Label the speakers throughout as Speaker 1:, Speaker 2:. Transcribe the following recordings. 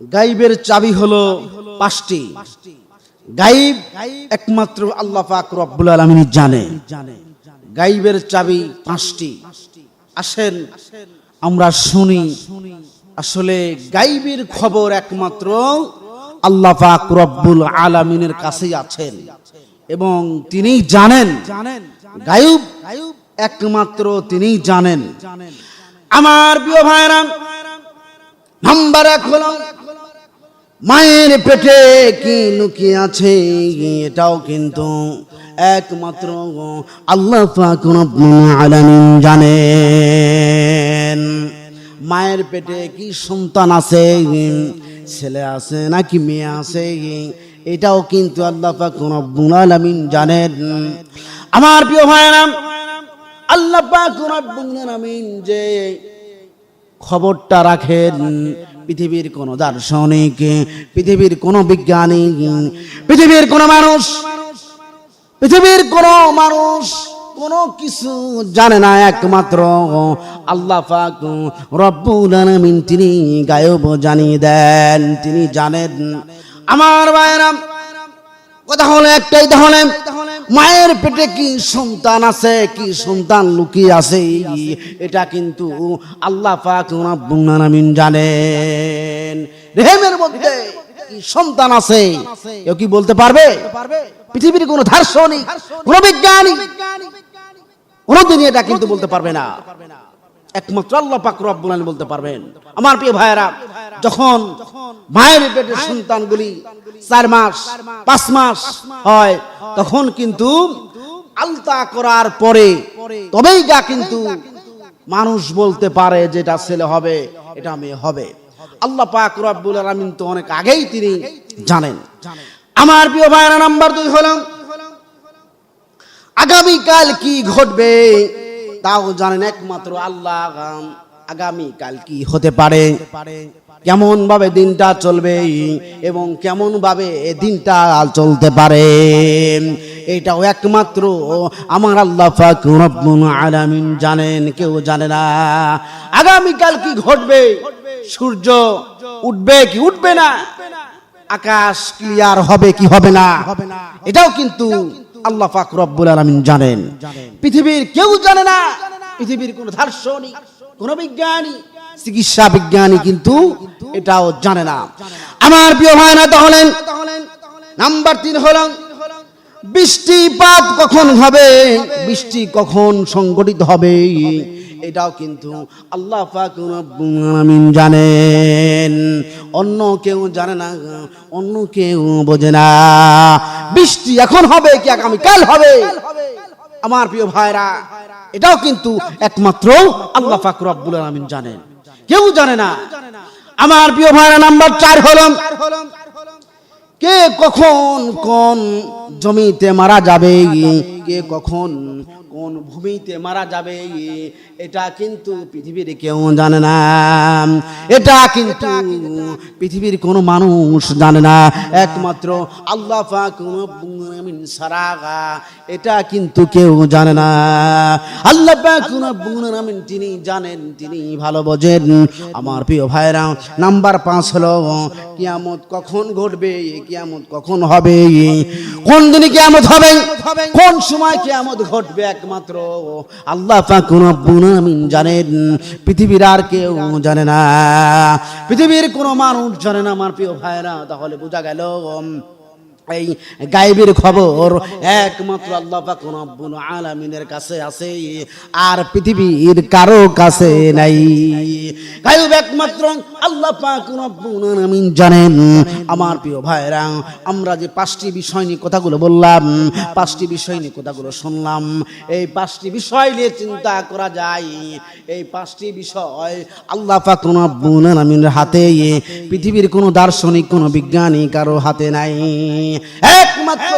Speaker 1: গাইবের চাবি হলো পাঁচটি। গাইব একমাত্র আল্লাহ পাক রব্বুল আলামিন জানে। গাইবের চাবি পাঁচটি। আসেন আমরা শুনি, আসলে গাইবের খবর একমাত্র আল্লাহ পাক রব্বুল আলামিনের কাছেই আছেন। এবং তিনি জানেন গায়ুব একমাত্র তিনি জানেন। আমার প্রিয় ভাইরা নাম্বার এক হলো মায়ের পেটে কি লুকিয়ে আছে? এটাও কিন্তু একমাত্র আল্লাহ আলামিন জানেন। মায়ের পেটে কি সন্তান আছে? ছেলে আছে নাকি মেয়ে আছে? এটাও কিন্তু আল্লাহ রব্বুল আলামিন জানেন। আমার প্রিয় ভাইরা আল্লাহ রব্বুল আলামিন যে খবরটা রাখেন পৃথিবীর কোন দার্শনিক, পৃথিবীর কোন বিজ্ঞানী, পৃথিবীর কোন মানুষ, পৃথিবীর কোন মানুষ কোনো কিছু জানে না একমাত্র আল্লাহ পাক রব্বুল আলামিন। তিনি গায়ব জানিয়ে দেন, তিনি জানেন। আমার ভাইরাম কথা হলো একটাই, তাহলে মায়ের পেটে কি সন্তান আছে, কি সন্তান লুকিয়ে আছে? এটা কিন্তু আল্লাহ পাক রব্বুল জানেন। রেহেমের মধ্যে কি সন্তান আছে, কেউ কি বলতে পারবে? পৃথিবীর কোনো দার্শনিক, কোনো বিজ্ঞানী কোনোদিনই এটা কিন্তু বলতে পারবে না। একমাত্র আল্লাহ পাক রব্বুল আলামিন বলতে পারবেন। আমার প্রিয় ভাইয়েরা, যখন মায়ের পেটের সন্তানগুলি চার মাস, পাঁচ মাস হয়, তখন কিন্তু আলতা করার পরে, তবেই যা কিন্তু মানুষ বলতে পারে যেটা ছেলে হবে, এটা মেয়ে হবে। আল্লাহ পাক রব্বুল আলামিন তো অনেক আগেই তিনি জানেন। আমার প্রিয় ভাইয়েরা, নাম্বার দুই হলাম আগামীকাল কি ঘটবে? তাও জানেন একমাত্র আল্লাহ আগামী কাল কি হতে পারে? কেমন ভাবে দিনটা চলবে এবং কেমন ভাবে দিনটা চলতে পারে? এটাও একমাত্র আমার আল্লাহ আলামিন জানেন, কেউ জানে না। আগামী কাল কি ঘটবে? সূর্য উঠবে কি উঠবে না? আকাশ ক্লিয়ার হবে কি হবে না? এটাও কিন্তু আল্লাহ পাক রব্বুল আলামিন জানেন। পৃথিবীর কেউ জানে না, পৃথিবীর কোন দার্শনিক, কোন বিজ্ঞানী, চিকিৎসা বিজ্ঞানী কিন্তু এটাও জানে না। আমার প্রিয় হয় না তাহলে নাম্বার তিন হল, বৃষ্টিপাত কখন হবে, বৃষ্টি কখন সংগঠিত হবে, এটাও কিন্তু আল্লাহ আলামিন জানেন। অন্য কেউ জানে না, অন্য কেউ বোঝে না। বৃষ্টি এখন হবে কি আগামী কাল হবে? আমার প্রিয় ভাইরা এটাও কিন্তু একমাত্র আল্লাহ ফাকুর আব্বুল আলমিন জানেন। কেউ জানে না। আমার প্রিয় ভাইরা নাম্বার চার হলাম। কে কখন কোন জমিতে মারা যাবে? কে কখন কোন ভূমিতে মারা যাবে, এটা কিন্তু পৃথিবীর কেউ জানে না। এটা কিন্তু পৃথিবীর কোনো মানুষ জানে না। একমাত্র আল্লাহ ছাড়া এটা কিন্তু কেউ জানে না। আল্লাহ তিনি জানেন, তিনি ভালো বোঝেন। আমার প্রিয় ভাইরা নাম্বার পাঁচ হলো, কিয়ামত কখন ঘটবে, কিয়ামত কখন হবে, কোন দিনে কিয়ামত হবে, কোন সময় কেয়ামত ঘটবে একমাত্র। আল্লাহ কোনো জানেন, পৃথিবীর আর কেউ জানে না। পৃথিবীর কোনো মানুষ জানে না, আমার প্রিয় ভাইরা তাহলে বোঝা গেল এই গায়েবের খবর একমাত্র আল্লাহ রব্বুল আলামিনের কাছে আছে, আর পৃথিবীর কারও কাছে নাই। গায়েব একমাত্র আল্লাহ পাক আলামিন জানেন। আমার প্রিয় ভাইরা আমরা যে পাঁচটি বিষয় নিয়ে কথাগুলো বললাম, পাঁচটি বিষয় নিয়ে কথাগুলো শুনলাম, এই পাঁচটি বিষয় নিয়ে চিন্তা করা যায়। এই পাঁচটি বিষয় আল্লাহ পাক রব্বুল আলামিনের হাতে, পৃথিবীর কোনো দার্শনিক, কোনো বিজ্ঞানী কারও হাতে নাই। একমাত্র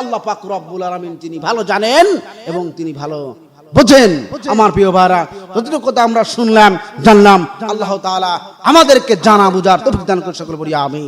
Speaker 1: আল্লাহ পাক রব্বুল আলমিন তিনি ভালো জানেন এবং তিনি ভালো বোঝেন। আমার প্রিয় ভাইরা, যতটুকু কথা আমরা শুনলাম, জানলাম, আল্লাহ তাআলা আমাদেরকে জানা বুঝার তো দান করে সকল বলি আমি